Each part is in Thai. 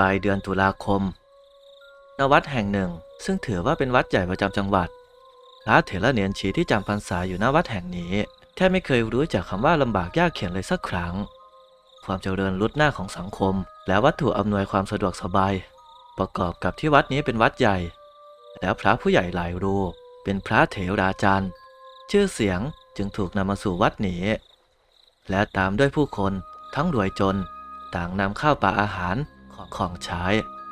ปลายเดือนตุลาคมณวัดแห่งหนึ่ง ซึ่งถือว่าเป็นวัดใหญ่ประจำจังหวัดพระเถระเนียนชีที่จำพรรษาอยู่ณวัดแห่งนี้แทบไม่เคยรู้จักคำว่าลำบากยากเข็ญเลยสักครั้ง ความเจริญรุดหน้าของสังคม และวัตถุอำนวยความสะดวกสบาย ประกอบกับที่วัดนี้เป็นวัดใหญ่ แล้วพระผู้ใหญ่หลายรูป เป็นพระเถราจารย์ชื่อเสียงจึงถูกนำมาสู่วัดนี้ และตามด้วยผู้คนทั้งรวยจน ต่างนำข้าวปลาอาหาร ของของใช้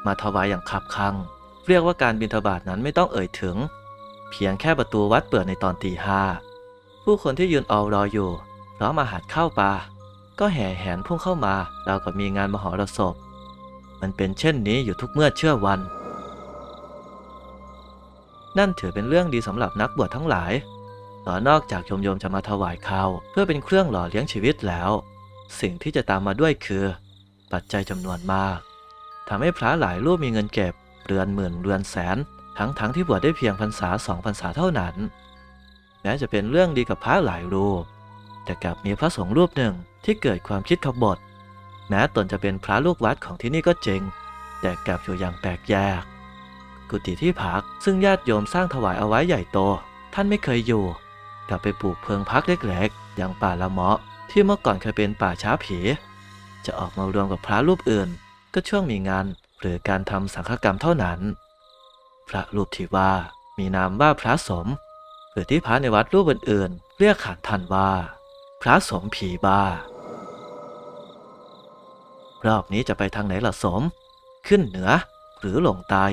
มาถวายอย่างคับคั่งเรียกว่าการบิณฑบาตนั้นไม่ต้องเอ่ยถึง เพียงแค่ประตูวัดเปิดในตอนตีห้าผู้คนที่ยืนออรออยู่พร้อมอาหารข้าวปลาก็แห่แหนพุ่งเข้ามาเรากับมีงานมหรสพ มันเป็นเช่นนี้อยู่ทุกเมื่อเชื่อวัน นั่นถือเป็นเรื่องดีสำหรับนักบวชทั้งหลายต่อนอกจากโยมโยมจะมาถวายข้าวเพื่อเป็นเครื่องหล่อเลี้ยงชีวิตแล้ว สิ่งที่จะตามมาด้วยคือ ปัจจัยจำนวนมาก ทำให้พระหลายรูปมีเงินเก็บ เรือนหมื่นเรือนแสน ทั้งทั้งที่บวชได้เพียงพรรษาสองพรรษาเท่านั้นแม้จะเป็นเรื่องดีกับพระหลายรูป แต่กลับมีพระสงฆ์รูปหนึ่งที่เกิดความคิดขบฏแม้ตนจะเป็นพระลูกวัดของที่นี่ก็จริง แต่กลับอยู่อย่างแปลกแยก กุฏิที่พักซึ่งญาติโยมสร้างถวายเอาไว้ใหญ่โต ท่านไม่เคยอยู่ กลับไปปลูกเพิงพักเล็กๆอย่างป่าละเมาะที่เมื่อก่อนเคยเป็นป่าช้าผี จะออกมารวมกับพระรูปอื่น ก็ช่วงมีงานหรือการทำสังฆกรรมเท่านั้น พระรูปที่ว่ามีนามว่าพระสม หรือที่พระในวัดรูปอื่นๆเรียกขานท่านว่า พระสมผีบ้ารอบนี้จะไปทางไหนล่ะสม ขึ้นเหนือหรือลงใต้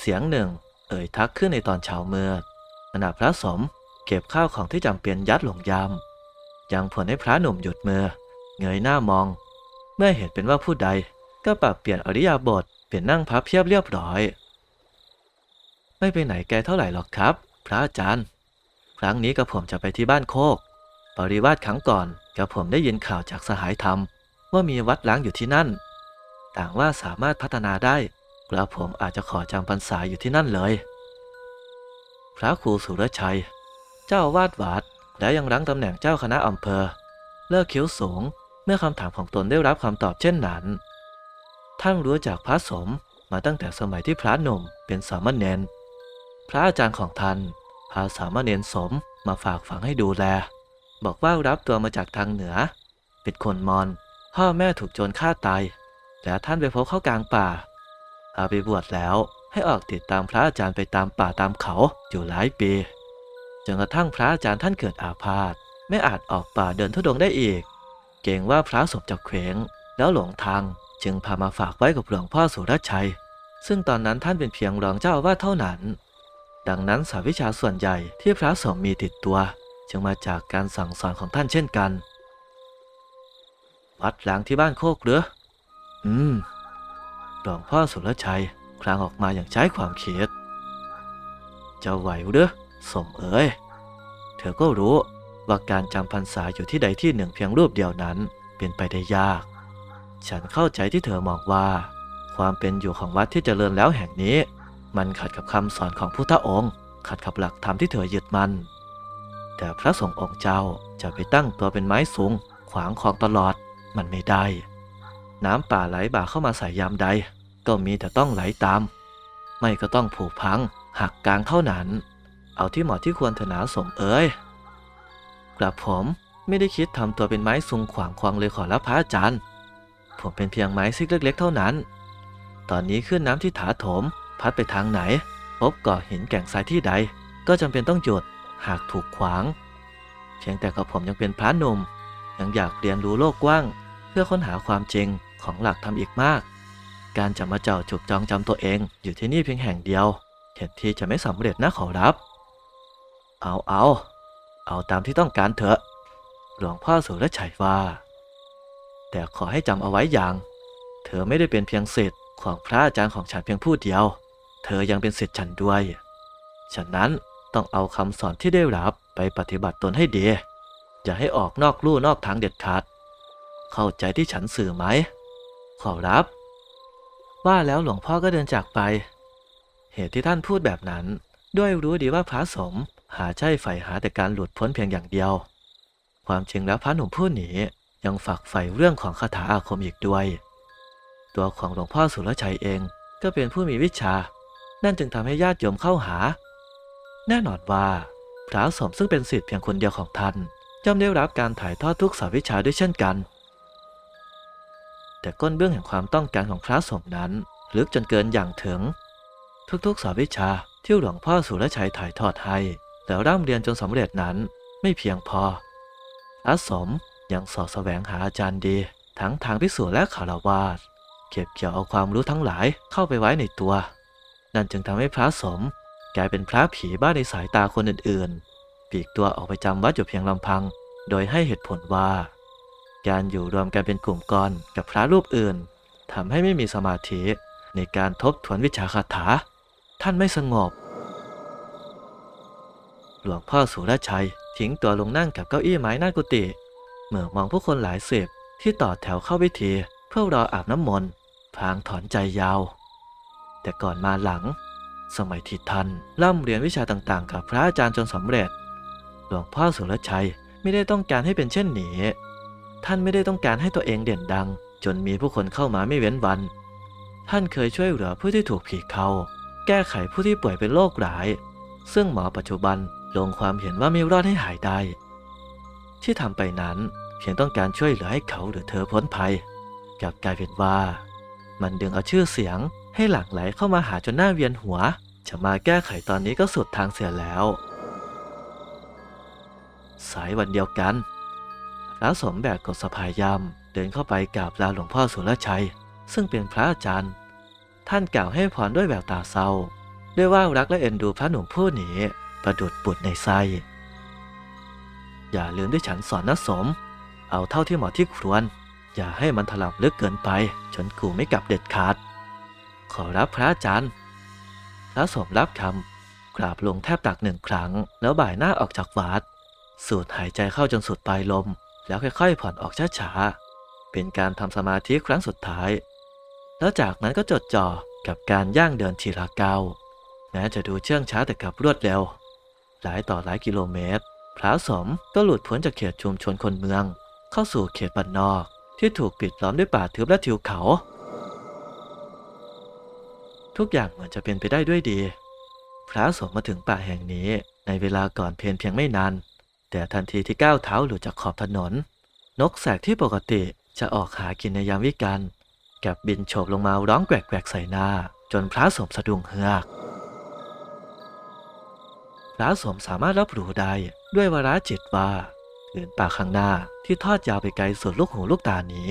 เสียงหนึ่ง เอ่ยทักขึ้นในตอนเช้าเมื่อขณะพระสมเก็บข้าวของที่จำเป็นยัดลงยามยังผลให้พระหนุ่มหยุดมือเงยหน้ามอง เมื่อเห็นเป็นว่าผู้ใด ก็ปรับเปลี่ยนอริยาบทเปลี่ยนนั่งพับเพียบเรียบร้อย ไม่ไปไหนแกเท่าไหร่หรอกครับ พระอาจารย์ ครั้งนี้กับผมจะไปที่บ้านโคก ปริวาสครั้งก่อนกับผมได้ยินข่าวจากสหายธรรม ว่ามีวัดล้างอยู่ที่นั่น ต่างว่าสามารถพัฒนาได้กระผมอาจจะขอจำพรรษาอยู่ที่นั่นเลย พระครูสุรชัย เจ้าอาวาดวัดและยังรั้งตำแหน่งเจ้าคณะอำเภอ เลิกคิ้วสูง เมื่อคำถามของตนได้รับคำตอบเช่นนั้น ท่านรู้จากพระสมมาตั้งแต่สมัยที่พระหนุ่มเป็นสามเณรพระอาจารย์ของท่านพาสามเณรสมมาฝากฝังให้ดูแล บอกว่ารับตัวมาจากทางเหนือ เป็นคนมอญพ่อแม่ถูกโจรฆ่าตายและท่านไปพบเข้ากลางป่าพาไปบวชแล้วให้ออกติดตามพระอาจารย์ไปตามป่าตามเขาอยู่หลายปีจนกระทั่งพระอาจารย์ท่านเกิดอาพาธไม่อาจออกป่าเดินทุดงค์ได้อีก เกรงว่าพระสมจะเขวงแล้วหลงทาง จึงพามาฝากไว้กับหลวงพ่อสุรชัย ซึ่งตอนนั้นท่านเป็นเพียงรองเจ้าอาวาสเท่านั้น ดังนั้นสาวิชาส่วนใหญ่ที่พระสงฆ์มีติดตัว จึงมาจากการสั่งสอนของท่านเช่นกัน วัดหล้างที่บ้านโคกเหรืออืมหลวงพ่อสุรชัยคลางออกมาอย่างใช้ความคิดจะไหวหรือสมเอ๋ยเธอก็รู้ว่าการจำพรรษาอยู่ที่ใดที่หนึ่งเพียงรูปเดียวนั้นเป็นไปได้ยาก ฉันเข้าใจที่เธอมองว่า ความเป็นอยู่ของวัดที่เจริญแล้วแห่งนี้ มันขัดกับคำสอนของพุทธองค์ ขัดกับหลักธรรมที่เธอยึดมัน่นแต่พระสงฆ์องค์เจ้าจะไปตั้งตัวเป็นไม้สูง ขวางคลองตลอดมันไม่ได้ น้ำป่าไหลบ่าเข้ามาใส่ยามใด ก็มีแต่ต้องไหลตาม ไม่ก็ต้องผูกพัง หักกลางเท่านั้น เอาที่เหมาะที่ควรเถนาสมเอ๋ยกระผมไม่ได้คิดทำตัวเป็นไม้สูงขวางควางเลยขอรับพระอาจารย์ ผมเป็นเพียงไม้ซิกเล็กๆเท่านั้น ตอนนี้ขึ้นน้ำที่ถาโถม พัดไปทางไหน พบก่อหินแก่งทรายที่ใด ก็จำเป็นต้องหยุดหากถูกขวางเพียงแต่กับผมยังเป็นพระหนุ่ม ยังอยากเรียนรู้โลกกว้าง เพื่อค้นหาความจริงของหลักธรรมอีกมาก การจะมาเจ้าจุกจองจำตัวเองอยู่ที่นี่เพียงแห่งเดียว เห็นที่จะไม่สำเร็จนะขอรับ เอาเอาเอาตามที่ต้องการเถอะ หลวงพ่อสุรชัยว่า แต่ขอให้จำเอาไว้อย่าง เธอไม่ได้เป็นเพียงศิษย์ของพระอาจารย์ของฉันเพียงผู้เดียว เธอยังเป็นศิษย์ฉันด้วย ฉะนั้นต้องเอาคำสอนที่ได้รับไปปฏิบัติตนให้ดี อย่าให้ออกนอกลู่นอกทางเด็ดขาด เข้าใจที่ฉันสื่อไหม ขอรับ ว่าแล้วหลวงพ่อก็เดินจากไป เหตุที่ท่านพูดแบบนั้น ด้วยรู้ดีว่าพระสมหาใช่ใฝ่หาแต่การหลุดพ้นเพียงอย่างเดียว ความจริงแล้วพระหนุ่มผู้นี้ ยังฝักใฝ่เรื่องของคาถาอาคมอีกด้วย ตัวของหลวงพ่อสุรชัยเองก็เป็นผู้มีวิชา นั่นจึงทำให้ญาติโยมเข้าหา แน่นอนว่าพระสมซึ่งเป็นศิษย์เพียงคนเดียวของท่านย่อมได้รับการถ่ายทอดทุกสาวิชาด้วยเช่นกัน แต่ก้นเบื้องแห่งความต้องการของพระสมนั้นลึกจนเกินอย่างถึง ทุกๆสาวิชาที่หลวงพ่อสุรชัยถ่ายทอดให้แล้วร่ำเรียนจนสำเร็จนั้นไม่เพียงพอพระสม ยังสอดแสวงหาอาจารย์ดี ทั้งทางพิสูจน์และคารวาสเก็บเกี่ยวเอาความรู้ทั้งหลายเข้าไปไว้ในตัว นั่นจึงทำให้พระสม กลายเป็นพระผีบ้าในสายตาคนอื่นๆ ปีกตัวออกไปจำวัดอยู่เพียงลำพัง โดยให้เหตุผลว่า การอยู่รวมกันเป็นกลุ่มก้อนกับพระรูปอื่นทำให้ไม่มีสมาธิในการทบทวนวิชาคาถา ท่านไม่สงบ หลวงพ่อสุรชัยทิ้งตัวลงนั่งกับเก้าอี้ไม้หน้ากุฏิ เมื่อมองผู้คนหลายสิบที่ต่อแถวเข้าพิธีเพื่อรออาบน้ำมนต์พลางถอนใจยาว แต่ก่อนมาหลัง สมัยที่ท่านร่ำเรียนวิชาต่างๆ กับพระอาจารย์จนสำเร็จ หลวงพ่อสุรชัยไม่ได้ต้องการให้เป็นเช่นนี้ ท่านไม่ได้ต้องการให้ตัวเองเด่นดัง จนมีผู้คนเข้ามาไม่เว้นวัน ท่านเคยช่วยเหลือผู้ที่ถูกผีเข้า แก้ไขผู้ที่ป่วยเป็นโรคร้าย ซึ่งหมอปัจจุบันลงความเห็นว่าไม่รอดให้หายได้ ที่ทำไปนั้นเพียงต้องการช่วยเหลือให้เขาหรือเธอพ้นภัย กลับกลายเป็นว่า มันดึงเอาชื่อเสียงให้หลั่งไหลเข้ามาหาจนหน้าเวียนหัว จะมาแก้ไขตอนนี้ก็สุดทางเสียแล้ว สายวันเดียวกันพระสมแบกกฎสภายามเดินเข้าไปกราบลาหลวงพ่อสุรชัย ซึ่งเป็นพระอาจารย์ ท่านกล่าวให้พรด้วยแววตาเศร้า ด้วยว่ารักและเอ็นดูพระหนุ่มผู้นี้ประดุดปุดในไส้ อย่าลืมที่ฉันสอนนะสม เอาเท่าที่เหมาะที่ควร อย่าให้มันถลำลึกเกินไปจนกูไม่กลับเด็ดขาด ขอรับพระอาจารย์พระสมรับคำกราบลงแทบตักหนึ่งครั้ง แล้วบ่ายหน้าออกจากวัด สูดหายใจเข้าจนสุดปลายลม แล้วค่อยๆ ผ่อนออกช้าๆ เป็นการทำสมาธิครั้งสุดท้าย แล้วจากนั้นก็จดจ่อกับการย่างเดินทีละก้าวแม้จะดูเชื่องช้าแต่กลับรวดเร็ว หลายต่อหลายกิโลเมตร พระสมก็หลุดพ้นจากเขตชุมชนคนเมือง เข้าสู่เขตบ้านนอก ที่ถูกปิดล้อมด้วยป่าทึบและทิวเขา ทุกอย่างเหมือนจะเป็นไปได้ด้วยดี พระสงฆ์มาถึงป่าแห่งนี้ในเวลาก่อนเพลนเพียงไม่นาน แต่ทันทีที่ก้าวเท้าหลุดจากขอบถนน นกแสกที่ปกติจะออกหากินในยามวิกาลกับบินโฉบลงมาร้องแกวกๆใส่หน้า จนพระสมสะดุ้งเฮือกพระสมสามารถรับรู้ได้ ด้วยวาระจิตว่าผืนป่าข้างหน้าที่ทอดยาวไปไกลสุดลูกหูลูกตานี้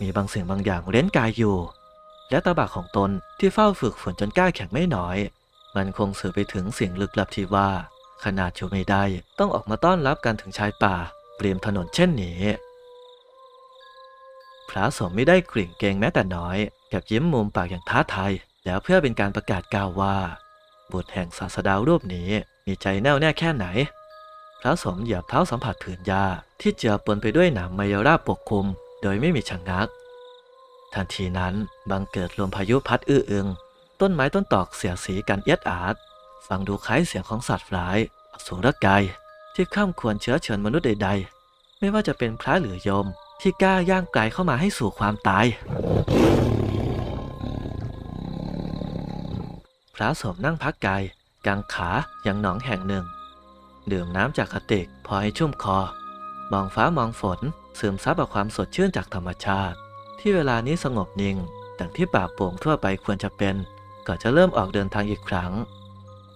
มีบางสิ่งบางอย่างเร้นกายอยู่ และตาบากของตนที่เฝ้าฝึกฝนจนกล้าแข็งไม่น้อย มันคงสื่อไปถึงสิ่งลึกลับที่ว่า ขนาดอยู่ไม่ได้ต้องออกมาต้อนรับกันถึงชายป่า เปลี่ยมถนนเช่นนี้ พระสมไม่ได้กลิ่งเกงแม้แต่น้อย กับยิ้มมุมปากอย่างท้าทายแล้วเพื่อเป็นการประกาศกล่าวว่าบุตรแห่งศาสดารูปนี้มีใจแน่วแน่แค่ไหน พระสมเหยียบเท้าสัมผัสผืนหญ้าที่เจือปนไปด้วยหนามไมยราบปกคลุม โดยไม่มีชะงงัก ทันทีนั้นบังเกิดลมพายุพัดอื้ออึง ต้นไม้ต้นตอกเสียสีกันเอียดอาดฟังดูคล้ายเสียงของสัตว์ร้ายอสูรกายที่ข้ามควรเชื้อเชิญมนุษย์ใด ๆ ไม่ว่าจะเป็นพระหรือโยมที่กล้าย่างไกลเข้ามาให้สู่ความตาย พระสมนั่งพักกายกางขาอย่างหนองแห่งหนึ่ง ดื่มน้ำจากกระติกพอให้ชุ่มคอ มองฟ้ามองฝนซึมซับเอาความสดชื่นจากธรรมชาติ ที่เวลานี้สงบนิ่งดังที่ป่าโป่งทั่วไปควรจะเป็นก่อนจะเริ่มออกเดินทางอีกครั้ง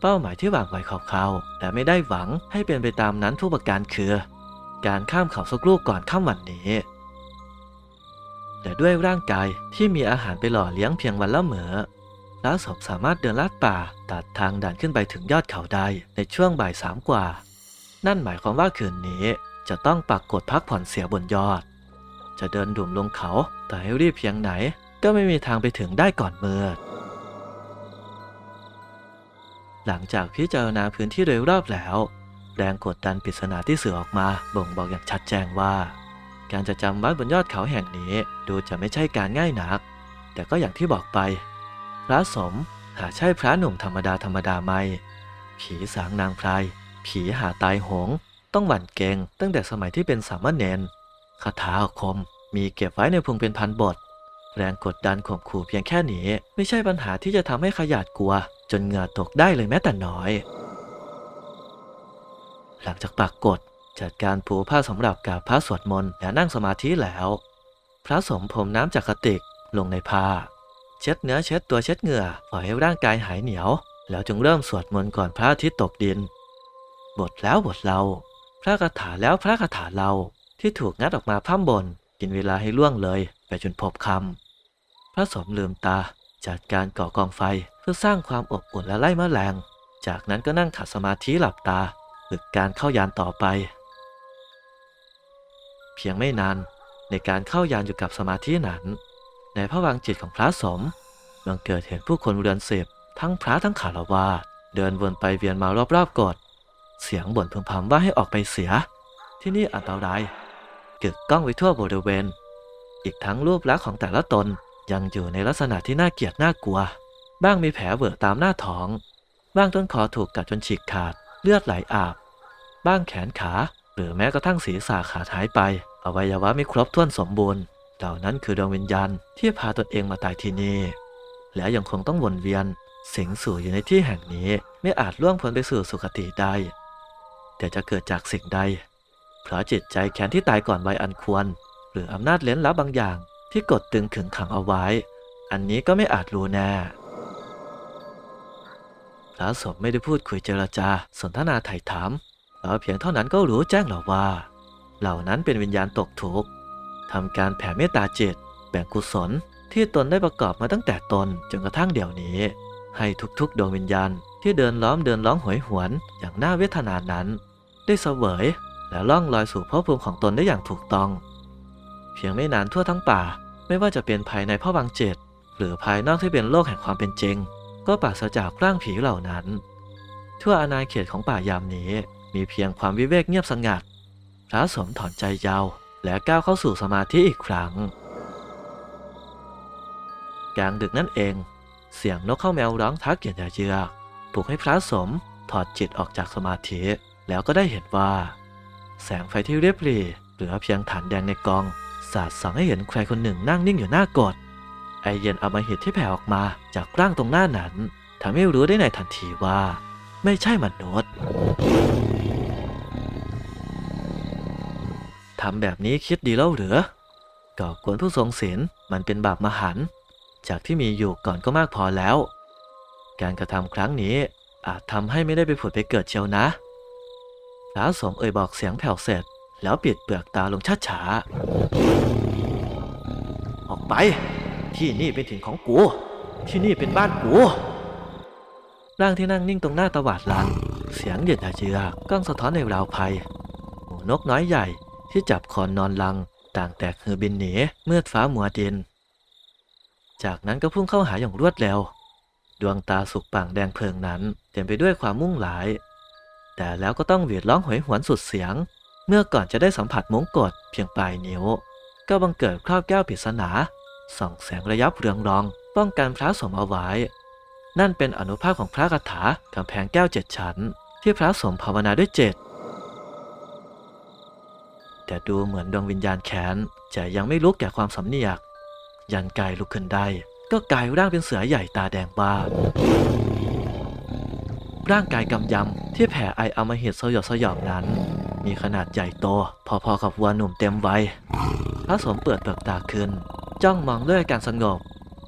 เป้าหมายที่วางไว้คร่าวๆแต่ไม่ได้หวังให้เป็นไปตามนั้นทุกประการคือ การข้ามเขาสักลูกก่อนข้ามวันนี้แต่ด้วยร่างกายที่มีอาหารไปหล่อเลี้ยงเพียงวันละเหมือ พระสมสามารถเดินลาดป่าตัดทางด่านขึ้นไปถึงยอดเขาได้ในช่วงบ่ายสามกว่า นั่นหมายความว่าคืนนี้จะต้องปักกดพักผ่อนเสียบนยอด จะเดินดุ่มลงเขาแต่ให้รีบเพียงไหน ก็ไม่มีทางไปถึงได้ก่อนเมืดหลังจากพิจารณาพื้นที่โดยรอบแล้ว แรงกดดันปริศนาที่สื่อออกมาบ่งบอกอย่างชัดแจ้งว่า การจะจำวัดบนยอดเขาแห่งนี้ ดูจะไม่ใช่การง่ายนัก แต่ก็อย่างที่บอกไป พระสมหาใช่พระหนุ่มธรรมดาธรรมดาไม่ผีสางนางพราย ผีหาตายโหง ต้องหวั่นเกงตั้งแต่สมัยที่เป็นสามเณรคาถาคม มีเก็บไว้ในพงเป็นพันบท แรงกดดันข่มขู่เพียงแค่นี้ ไม่ใช่ปัญหาที่จะทำให้ขยาดกลัว จนเหงื่อตกได้เลยแม้แต่น้อย หลังจากปากกดจัดการปูผ้าสำหรับกราบพระสวดมนต์และนั่งสมาธิแล้ว พระสมพรมน้ำจากกระติกลงในผ้า เช็ดเนื้อเช็ดตัวเช็ดเหงื่อปล่อยให้ร่างกายหายเหนียว แล้วจึงเริ่มสวดมนต์ก่อนพระอาทิตย์ตกดิน บทแล้วบทเรา พระคาถาแล้วพระคาถาเราที่ถูกงัดออกมาพร่ำบน กินเวลาให้ล่วงเลย ไปจนพบคำพระสมลืมตาจัดการก่อกองไฟเพื่อสร้างความอบอุ่นและไล่แมลง จากนั้นก็นั่งขัดสมาธิหลับตาฝึกการเข้ายานต่อไป เพียงไม่นานในการเข้ายานอยู่กับสมาธินั้น ในพระวังจิตของพระสมบังเกิดเห็นผู้คนเรือนเสพทั้งพระทั้งขารวาสเดินวนไปเวียนมารอบๆกฏเสียงบ่นพึมพำว่าให้ออกไปเสีย ที่นี่อันตรายกึกก้องไปทั่วบริเวณ อีกทั้งรูปลักษณ์ของแต่ละตนยังอยู่ในลักษณะที่น่าเกลียดน่ากลัว บ้างมีแผลเวอะตามหน้าท้อง บ้างต้นคอถูกกัดจนฉีกขาดเลือดไหลอาบ บ้างแขนขา หรือแม้กระทั่งศีรษะขาดหายไป อวัยวะไม่ครบถ้วนสมบูรณ์ เหล่านั้นคือดวงวิญญาณที่พาตนเองมาตายที่นี่ และยังคงต้องวนเวียน สิงสู่อยู่ในที่แห่งนี้ไม่อาจล่วงพ้นไปสู่สุคติได้ แต่จะเกิดจากสิ่งใด เพราะจิตใจแค้นที่ตายก่อนวัยอันควร หรืออำนาจเล้นลับบางอย่างที่กดตึงขึงขังเอาไว้ อันนี้ก็ไม่อาจรู้แน่พระสมไม่ได้พูดคุยเจรจาสนทนาไถ่ถามเราเพียงเท่านั้นก็รู้แจ้งเราว่า เหล่านั้นเป็นวิญญาณตกทุกข์ ทำการแผ่เมตตาจิต แบ่งกุศลที่ตนได้ประกอบมาตั้งแต่ตนจนกระทั่งเดี๋ยวนี้ ให้ทุกๆดวงวิญญาณที่เดินล้อมเดินร้องหวยหวนอย่างน่าเวทนานั้น ได้เสวยและล่องลอยสู่ภพภูมิของตนได้อย่างถูกต้อง เพียงไม่นานทั่วทั้งป่า ไม่ว่าจะเป็นภายในพ่อวังเจ็ดหรือภายนอกที่เป็นโลกแห่งความเป็นจริง ก็ปราศจากร่างผีเหล่านั้น ทั่วอาณาเขตของป่ายามนี้มีเพียงความวิเวกเงียบสงัดพระสมถอนใจยาว และก้าวเข้าสู่สมาธิอีกครั้ง กลางดึกนั่นเอง เสียงนกเข้าแมวร้องทักเกียรติเยือกปลุกให้พระสมถอดจิตออกจากสมาธิ แล้วก็ได้เห็นว่า แสงไฟที่เรียบรีเหลือเพียงฐานแดงในกอง สาดส่องให้เห็นใครคนหนึ่งนั่งนิ่งอยู่หน้ากฏไอเย็นอำมหิตที่แผ่ออกมาจากร่างตรงหน้านั้นทำให้รู้ได้ในทันทีว่า ไม่ใช่มนุษย์ ทำแบบนี้คิดดีแล้วหรือก่อกวนผู้ทรงศีลมันเป็นบาปมหันต์จากที่มีอยู่ก่อนก็มากพอแล้ว การกระทำครั้งนี้อาจทำให้ไม่ได้ไปผุดไปเกิดเชียวนะพระสมเอ่ยบอกเสียงแผ่วเสร็จ แล้วปิดเปลือกตาลงช้าออกไป ที่นี่เป็นถิ่นของกู ที่นี่เป็นบ้านกูร่างที่นั่งนิ่งตรงหน้าตวาดลันเสียงเย็นหาเยือกก้องสะท้อนในราวภัยหมูนกน้อยใหญ่ ที่จับคอนนอนลัง ต่างแตกฮือบินหนีเมื่อฟ้ามัวดิน จากนั้นก็พุ่งเข้าหาอย่างรวดเร็ว ดวงตาสุกป่างแดงเพลิงนั้น เต็มไปด้วยความมุ่งหลาย แต่แล้วก็ต้องหวีดร้องหวยหวนสุดเสียง เมื่อก่อนจะได้สัมผัสมงกฎเพียงปลายนิ้ว ก็บังเกิดครอบแก้วปริศนาส่องแสงระยับเรืองรอง ป้องกันพระสมเอาไว้ นั่นเป็นอนุภาพของพระคาถากำแพงแก้วเจ็ดชั้น ที่พระสมภาวนาด้วยเจ็ แต่ดูเหมือนดวงวิญญาณแค้นจะยังไม่ลุกแก่ความสำเนียก ยันกายลุกขึ้นได้ ก็กลายร่างเป็นเสือใหญ่ตาแดงบ้า ร่างกายกำยำที่แผ่ไออำมหิตสยดสยองนั้น มีขนาดใหญ่โต พอๆกับวัวหนุ่มเต็มวัยพระสมเปิดเปลือกตาขึ้น จ้องมองด้วยอาการสงบ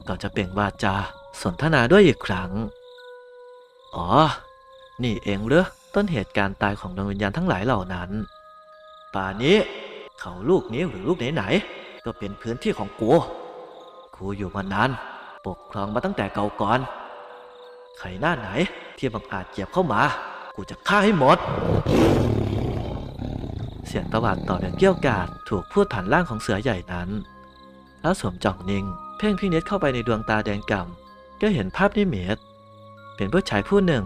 ก่อนจะเปล่งวาจาสนทนาด้วยอีกครั้ง อ๋อ นี่เองเหรอต้นเหตุการณ์ตายของดวงวิญญาณทั้งหลายเหล่านั้น ป่านี้ เขาลูกนี้หรือลูกไหนๆก็เป็นพื้นที่ของกูกูอยู่มานาน ปกครองมาตั้งแต่เก่าก่อน ใครหน้าไหน ที่บังอาจเหยียบเข้ามา กูจะฆ่าให้หมด เสียงตะวันตออย่างเกี้ยวกาดถูกพูดผ่านร่างของเสือใหญ่นั้น แล้วสวมจ่องนิ่ง เพ่งพินิจเข้าไปในดวงตาแดงก่ำก็เห็นภาพนิเมตเป็นผู้ชายผู้หนึ่ง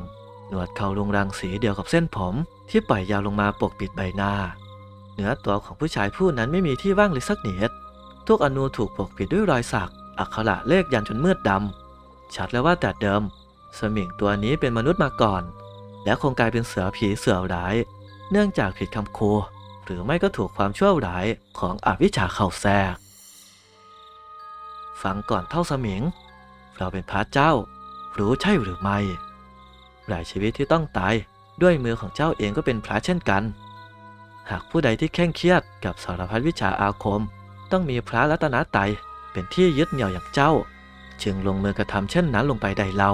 หนวดเขาลงรังสีเดียวกับเส้นผมที่ปล่อยยาวลงมาปกปิดใบหน้า เหนือตัวของผู้ชายผู้นั้นไม่มีที่ว่างเลยสักนิดทุกอนูถูกปกปิดด้วยรอยสัก อักขระเลขยันจนมืดดำ ชัดแล้วว่าแต่เดิม สมิงตัวนี้เป็นมนุษย์มาก่อน และคงกลายเป็นเสือผีเสือร้าย เนื่องจากผิดคำครูหรือไม่ก็ถูกความชั่วร้ายของอวิชชาเข้าแทรก ฟังก่อนเท่าสมิง เราเป็นพระเจ้า รู้ใช่หรือไม่ หลายชีวิตที่ต้องตายด้วยมือของเจ้าเองก็เป็นพระเช่นกัน หากผู้ใดที่เคร่งเครียดกับสารพัดวิชาอาคม ต้องมีพระรัตนตรัยเป็นที่ยึดเหนี่ยวอย่างเจ้า จึงลงมือกระทำเช่นนั้นลงไปได้เล่า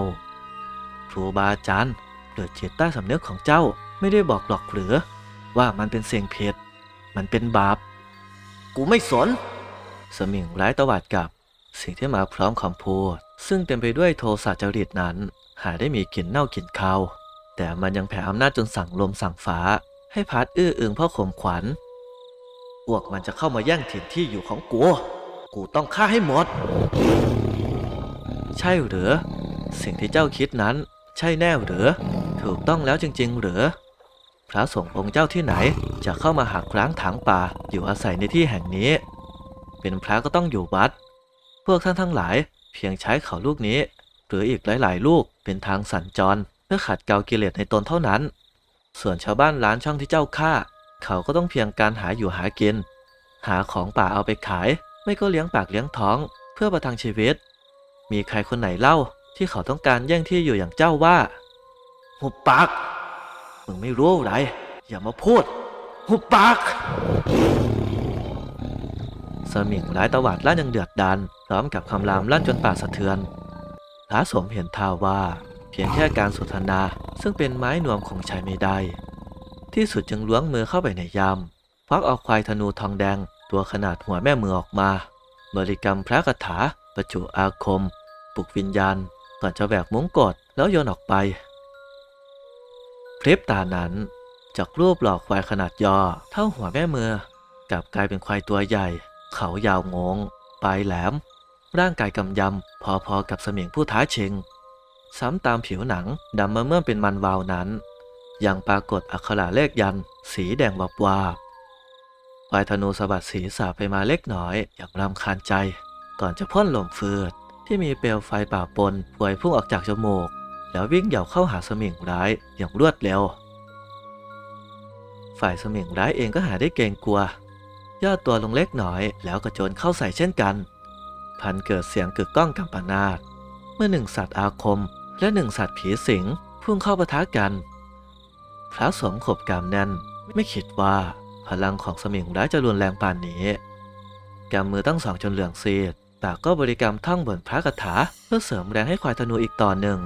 ครูบาอาจารย์หรือจิตใต้สำนึกของเจ้าไม่ได้บอกหรอกหรือ ว่ามันเป็นเสียงเพดมันเป็นบาป กูไม่สน สมิงร้ายตวาดกลับ สิ่งที่มาพร้อมคำพูดซึ่งเต็มไปด้วยโทสะจริตนั้น หาได้มีกลิ่นเน่ากลิ่นคาวแต่มันยังแผ่อำนาจจนสั่งลมสั่งฟ้า ให้พัดอื้ออึงพ่อข่มขวัญ พวกมันจะเข้ามาแย่งถิ่นที่อยู่ของกู กูต้องฆ่าให้หมด ใช่หรือ สิ่งที่เจ้าคิดนั้นใช่แน่หรือ ถูกต้องแล้วจริง ๆ หรือ พระสงฆ์องค์เจ้าที่ไหนจะเข้ามาหักร้างถางป่าอยู่อาศัยในที่แห่งนี้ เป็นพระก็ต้องอยู่วัด พวกท่านทั้งหลายเพียงใช้เขาลูกนี้ หรืออีกหลาย ๆ ลูกเป็นทางสัญจร เพื่อขัดเกลากิเลสในตนเท่านั้น ส่วนชาวบ้านร้านช่องที่เจ้าฆ่า เขาก็ต้องเพียงการหาอยู่หากิน หาของป่าเอาไปขาย ไม่ก็เลี้ยงปากเลี้ยงท้องเพื่อประทังชีวิต มีใครคนไหนเล่าที่เขาต้องการแย่งที่อยู่อย่างเจ้าว่าหุบปากมึงไม่รู้อะไร อย่ามาพูดหุบปากสมิงร้ายตวาดลั่นยังเดือดดันพร้อมกับคำรามลั่นจนป่าสะเทือนพระสมเห็นท่าว่า เพียงแค่การสนทนาซึ่งเป็นไม้หนวมคงใช้ไม่ได้ ที่สุดจึงล้วงมือเข้าไปในยำควักเอาควายธนูทองแดง ตัวขนาดหัวแม่มือออกมา บริกรรมพระคาถาประจุอาคม ปลุกวิญญาณก่อนจะแหวกมุ้งกดแล้วโยนออกไปพริบตานั้นจากรูปหลอกควายขนาดยอเท่าหัวแม่มือกลับกลายเป็นควายตัวใหญ่ เขายาวงง ปลายแหลม ร่างกายกำยำพอๆกับเสมียงผู้ท้าชิง ซ้ำตามผิวหนังดำมาเมื่อเป็นมันวาวนั้น ยังปรากฏอักขระเลขยันสีแดงวับวาบควายธนูสะบัดศีรษะไปมาเล็กน้อยอย่างรำคาญใจ ก่อนจะพ่นลมฟืด ที่มีเปลวไฟป่าปนพวยพุ่งออกจากจมูก แล้ววิ่งเหย่าเข้าหาสมิงร้ายอย่างรวดเร็ว ฝ่ายสมิงร้ายเองก็หาได้เกรงกลัว ย่อตัวลงเล็กน้อยแล้วกระโจนเข้าใส่เช่นกัน พันเกิดเสียงกึกก้องกัมปนาตเมื่อหนึ่งสัตว์อาคม และหนึ่งสัตว์ผีสิงพุ่งเข้าปะทะกัน พระสมขบกามแน่นไม่คิดว่าพลังของสมิงร้ายจะรุนแรงปานนี้กำมือตั้งสองจนเหลืองซีดแต่ก็บริกรรมท่องบนพระคาถาเพื่อเสริมแรงให้ควายธนูอีกต่อหนึ่ง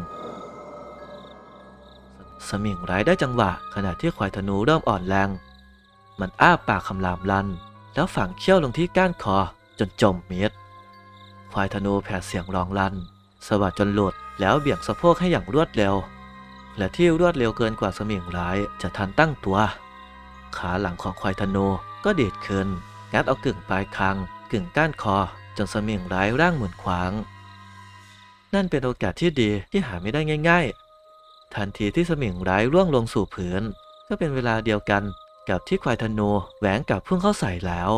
สมิงร้ายได้จังหวะขณะที่ควายธนูเริ่มอ่อนแรง มันอ้าปากคำรามลัน แล้วฝังเขี้ยวลงที่ก้านคอจนจมมิดควายธนูแผดเสียงร้องลั่น สะบัดจนหลุดแล้วเบี่ยงสะโพกให้อย่างรวดเร็ว และที่รวดเร็วเกินกว่าสมิงร้ายจะทันตั้งตัว ขาหลังของควายธนูก็เดีดขึ้น งัดเอากึ่งปลายคางกึ่งก้านคอ จนสมิงร้ายร่างหมุนขวาง นั่นเป็นโอกาสที่ดีที่หาไม่ได้ง่าย ๆ ทันทีที่สมิงร้ายร่วงลงสู่พื้นก็เป็นเวลาเดียวกันกับที่ควายธนูแหวงกับพุ่งเข้าใส่แล้ว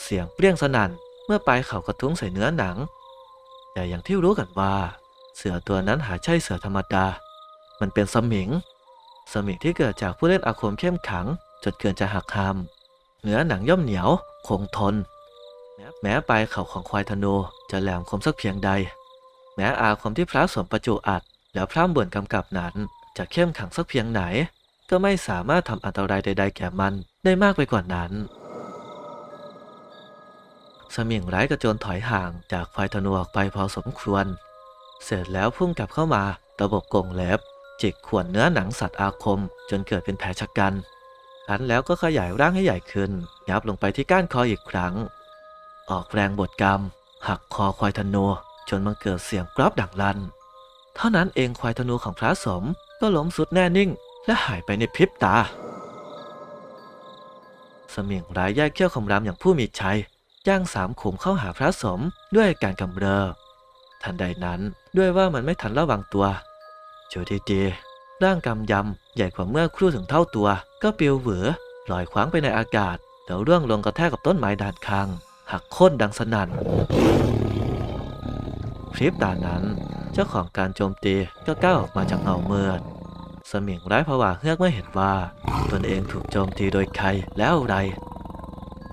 เสียงเปรี้ยงสนั่นเมื่อปลายเขากระทุ้งใส่เนื้อหนัง แต่อย่างที่รู้กันว่า เสือตัวนั้นหาใช่เสือธรรมดา มันเป็นสมิง สมิงที่เกิดจากผู้เล่นอาคมเข้มขัง จนเกินจะหักหาม เนื้อหนังย่อมเหนียว คงทน แม้แม้ปลายเขาของควายธนูจะแหลมคมสักเพียงใด แม้อาคมที่พระสวมประจุอัด แล้วพร่ำบ่นกำกับนั้นจะเข้มขังสักเพียงไหน ก็ไม่สามารถทำอันตรายใด ๆ แก่มันได้มากไปกว่านั้น สมิงร้ายกระโจนถอยห่างจากควายธนูออกไปพอสมควร เสร็จแล้วพุ่งกลับเข้ามาตะบกกงเล็บ จิกข่วนเนื้อหนังสัตว์อาคม จนเกิดเป็นแผลชะกันคันแล้วก็ขยายร่างให้ใหญ่ขึ้น ยับลงไปที่ก้านคออีกครั้ง ออกแรงบดกรรม หักคอควายธนูจนมันเกิดเสียงกรอบดังลัน เท่านั้นเองควายธนูของพระสมก็ล้มสุดแน่นิ่ง และหายไปในพริบตาสมิงร้ายแยกเขี้ยวคำรามอย่างผู้มีชัย ย่างสามขุมเข้าหาพระสมด้วยอาการกำเริบทันใดนั้นด้วยว่ามันไม่ทันระวังตัวจูดีๆร่างกำยำใหญ่กว่าเมื่อครู่ถึงเท่าตัว ก็ปลิวเหวอลอยคว้างไปในอากาศแล้วร่วงลงกระแทกกับต้นไม้ด้านข้างหักโค่นดังสนั่นพริบตานั้นเจ้าของการโจมตีก็ก้าวออกมาจากเงาเมืดสมิงร้ายผวาเฮือกเมื่อเห็นว่า ตนเองถูกโจมตีโดยใครแล้วไร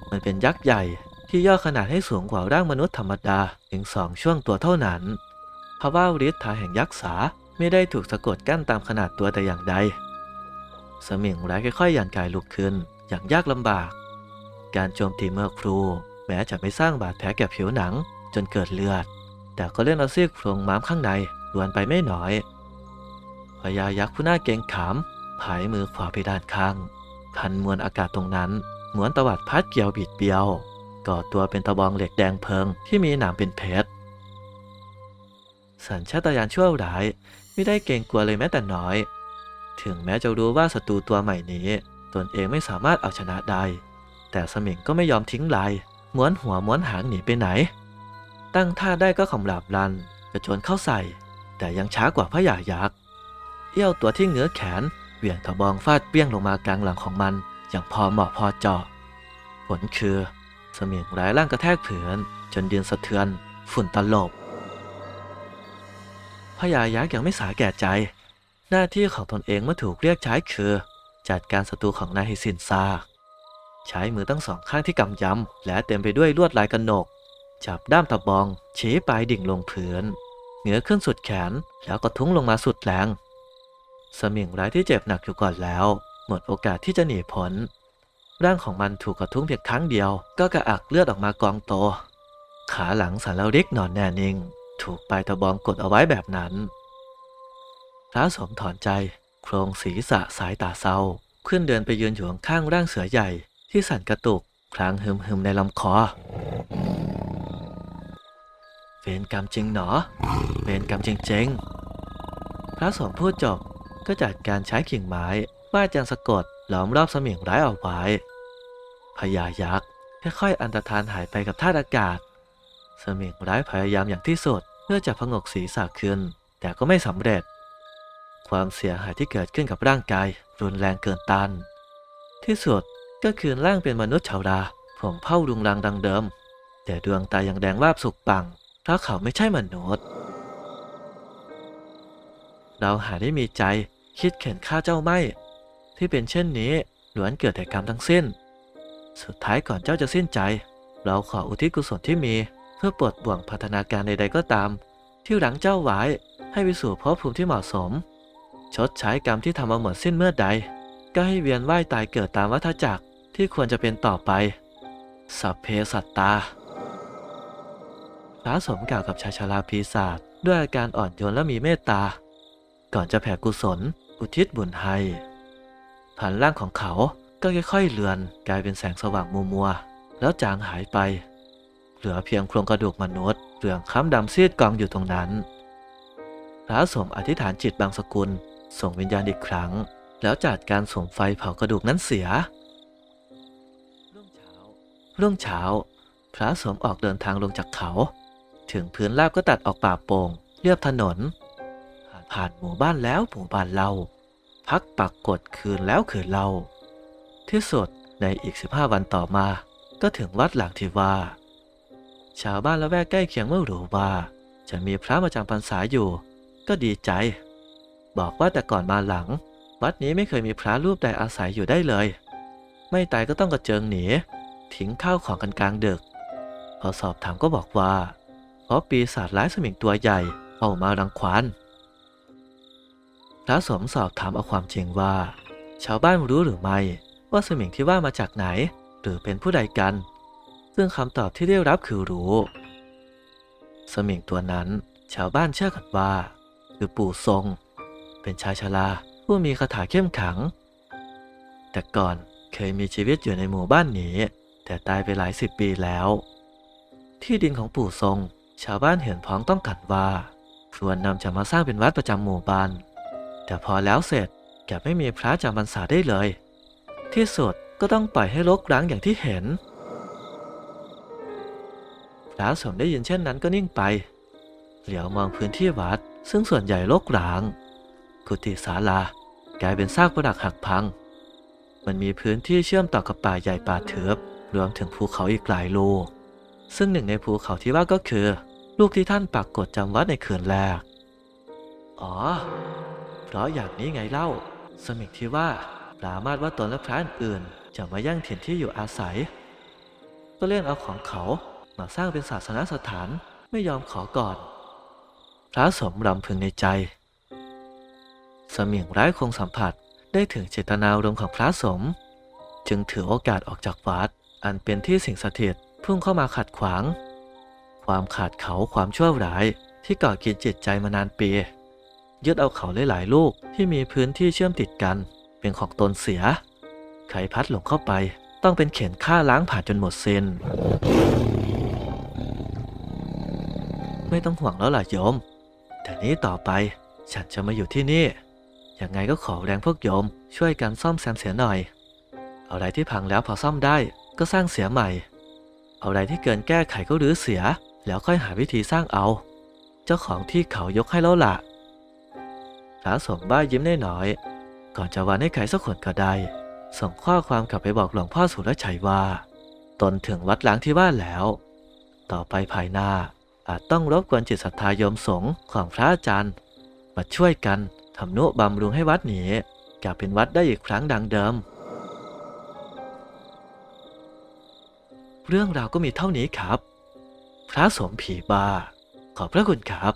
มันเป็นยักษ์ใหญ่ ที่ย่อขนาดให้สูงกว่าร่างมนุษย์ธรรมดาถึงสองช่วงตัวเท่านั้นเพราะว่าฤทธาแห่งยักษ์สาไม่ได้ถูกสะกดกั้นตามขนาดตัวแต่อย่างใด สมิงร้ายค่อยๆยันกายลุกขึ้นอย่างยากลำบาก การโจมตีเมื่อครู แม้จะไม่สร้างบาดแผลแก่ผิวหนังจนเกิดเลือด แต่ก็เล่นเอาซี่โครงม้ามข้างในรวนไปไม่น้อยพญายักษ์ผู้น่าเกรงขามผายมือขวาไปด้านข้าง พันมวลอากาศตรงนั้นเหมือนตวัดพัดเกี่ยวบิดเบี้ยว ก่อตัวเป็นตะบองเหล็กแดงเพลิงที่มีหนามเป็นเพชรสัญชาตญาณชั่วร้ายไม่ได้เกรงกลัวเลยแม้แต่น้อย ถึงแม้จะรู้ว่าศัตรูตัวใหม่นี้ ตนเองไม่สามารถเอาชนะได้ แต่สมิงก็ไม่ยอมทิ้งลายม้วนหัวม้วนหางหนีไปไหน ตั้งท่าได้ก็ขำลาบลันกระโจนเข้าใส่ แต่ยังช้ากว่าพระยายักษ์เอี้ยวตัวที่เหงื้อแขนเหวี่ยงตะบองฟาดเปี้ยงลงมากลางหลังของมัน อย่างพอเหมาะพอเจาะผลคือ สมิงร้ายร่างกระแทกเผือนจนดินสะเทือน ฝุ่นตลบพญายักษ์ยังไม่สาแก่ใจ หน้าที่ของตนเองเมื่อถูกเรียกใช้คือ จัดการศัตรูของนายให้สิ้นซากใช้มือทั้งสองข้างที่กำยำและเต็มไปด้วยลวดลายกระหนก จับด้ามตะบองชี้ปลายดิ่งลงพื้นเหนือขึ้นสุดแขนแล้วก็ทุ้งลงมาสุดแรงสมิงร้ายที่เจ็บหนักอยู่ก่อนแล้ว หมดโอกาสที่จะหนีพ้น ร่างของมันถูกกระทุ้งเพียงครั้งเดียว ก็กระอักเลือดออกมากองโต ขาหลังสันแล้วริกนอนแน่นิ่ง ถูกปลายตะบองกดเอาไว้แบบนั้นพระสมถอนใจ โครงศีรษะสายตาเศร้า ขึ้นเดินไปยืนอยู่ข้างร่างเสือใหญ่ ที่สั่นกระตุกคลางฮึมฮึมในลำคอเวรกรรมจริงหนอเวรกรรมจริงๆ พระสมพูดจบก็จัดการใช้กิ่งไม้วาดยันสะกดล้อมรอบเสมิงร้ายเอาไว้ พญายักษ์ค่อยๆอันตรธานหายไปกับธาตุอากาศ เสมิงร้ายพยายามอย่างที่สุดเพื่อจะพงกศีรษะขึ้น แต่ก็ไม่สำเร็จ ความเสียหายที่เกิดขึ้นกับร่างกายรุนแรงเกินต้านที่สุดก็คืนร่างเป็นมนุษย์ชาวดาผมเผ่ารุงรังดังเดิม แต่ดวงตายังแดงวาบสุกปังเพราะเขาไม่ใช่มนุษย์ เราหาได้มีใจคิดเข็นฆ่าเจ้าไม่ ที่เป็นเช่นนี้ล้วนเกิดแต่กรรมทั้งสิ้น สุดท้ายก่อนเจ้าจะสิ้นใจ เราขออุทิศกุศลที่มี เพื่อปลดบ่วงพัฒนาการใดๆก็ตาม ที่หลังเจ้าไว้ให้ไปสู่ภพภูมิที่เหมาะสม ชดใช้กรรมที่ทำมาหมดสิ้นเมื่อใด ก็ให้เวียนว่ายตายเกิดตามวัฏจักรที่ควรจะเป็นต่อไปสัพเพสัตตาพระสมกล่าวกับชายชราปีศาจด้วยอาการอ่อนโยนและมีเมตตา ก่อนจะแผ่กุศล อุทิศบุญให้ผ่านร่างของเขา ก็ค่อยๆเลือนกลายเป็นแสงสว่างมัวมัวๆแล้วจางหายไป เหลือเพียงโครงกระดูกมนุษย์เหลืองค้ำดำซีดกองอยู่ตรงนั้น พระสมอธิษฐานจิตบางสกุล ส่งวิญญาณอีกครั้ง แล้วจัดการส่งไฟเผากระดูกนั้นเสียรุ่งเช้ารุ่งเช้า พระสมออกเดินทางลงจากเขา ถึงพื้นราบก็ตัดออกป่าโป่งเรียบถนน ผ่านหมู่บ้านแล้วหมู่บ้านเล่าพักปักกดคืนแล้วคืนเล่า ที่สุดในอีก 15 วันต่อมา ก็ถึงวัดหลังที่ว่าชาวบ้านละแวกใกล้เคียงเมื่อรู้ว่า จะมีพระมาจำพรรษาอยู่ ก็ดีใจ บอกว่าแต่ก่อนมาหลัง วัดนี้ไม่เคยมีพระรูปใดอาศัยอยู่ได้เลย ไม่ตายก็ต้องกระเจิงหนี ทิ้งข้าวของกันกลางดึก พอสอบถามก็บอกว่าเพราะปีศาจร้ายสมิงตัวใหญ่เอามารังควานพระสมสอบถามเอาความจริงว่า ชาวบ้านรู้หรือไม่ ว่าสมิงที่ว่ามาจากไหน หรือเป็นผู้ใดกัน ซึ่งคำตอบที่ได้รับคือรู้ สมิงตัวนั้นชาวบ้านเชื่อกันว่า คือปู่ทรง เป็นชายชราผู้มีคาถาเข้มขัง แต่ก่อนเคยมีชีวิตอยู่ในหมู่บ้านนี้ แต่ตายไปหลายสิบปีแล้ว ที่ดินของปู่ทรง ชาวบ้านเห็นพ้องต้องกันว่าควรนำจะมาสร้างเป็นวัดประจำหมู่บ้าน แต่พอแล้วเสร็จแกไม่มีพระจำพรรษาได้เลย ที่สุดก็ต้องปล่อยให้รกร้างอย่างที่เห็นพระสมได้ยินเช่นนั้นก็นิ่งไป เหลียวมองพื้นที่วัด ซึ่งส่วนใหญ่รกร้าง กุฏิศาลากลายเป็นซากปรักหักพัง มันมีพื้นที่เชื่อมต่อกับป่าใหญ่ป่าเถือบรวมถึงภูเขาอีกหลายลูก ซึ่งหนึ่งในภูเขาที่ว่าก็คือ ลูกที่ท่านปักกฎจำวัดในคืนแรก อ๋อ เพราะอย่างนี้ไงเล่า สมิกที่ว่า ปรามาดว่าตนและพระอื่นๆจะมายั่งถิ่นที่อยู่อาศัย ก็เล่นเอาของเขามาสร้างเป็นศาสนสถานไม่ยอมขอก่อน พระสมรำพึงในใจสมิงร้ายคงสัมผัสได้ถึงเจตนารมณ์ของพระสม จึงถือโอกาสออกจากวัด อันเป็นที่สิ่งสถิตพุ่งเข้ามาขัดขวาง ความขาดเขาความชั่วร้ายที่ก่อกินจิตใจมานานปียึดเอาเขาหลายๆลูกที่มีพื้นที่เชื่อมติดกัน เป็นของตนเสียใครพัดหลงเข้าไปต้องเป็นเข็นฆ่าล้างผ่านจนหมดเซนไม่ต้องห่วงแล้วล่ะโยม แต่นี้ต่อไปฉันจะมาอยู่ที่นี่ ยังไงก็ขอแรงพวกโยม ช่วยกันซ่อมแซมเสียหน่อยอะไรที่พังแล้วพอซ่อมได้ก็สร้างเสียใหม่อะไรที่เกินแก้ไขก็รื้อเสีย แล้วค่อยหาวิธีสร้างเอา เจ้าของที่เขายกให้แล้วล่ะพระสมบ้ายิ้มได้หน่อย ก่อนจะวันให้ใครสักคนก็ได้ ส่งข้อความกลับไปบอกหลวงพ่อสุรชัยว่า ตนถึงวัดล้างที่บ้านแล้ว ต่อไปภายหน้าอาจต้องรบกวนจิตศรัทธาโยมสงฆ์ของพระอาจารย์มาช่วยกันทำนุบำรุงให้วัดนี้กลับเป็นวัดได้อีกครั้งดังเดิม เรื่องราวก็มีเท่านี้ครับ พระสมผีบาขอบพระคุณครับ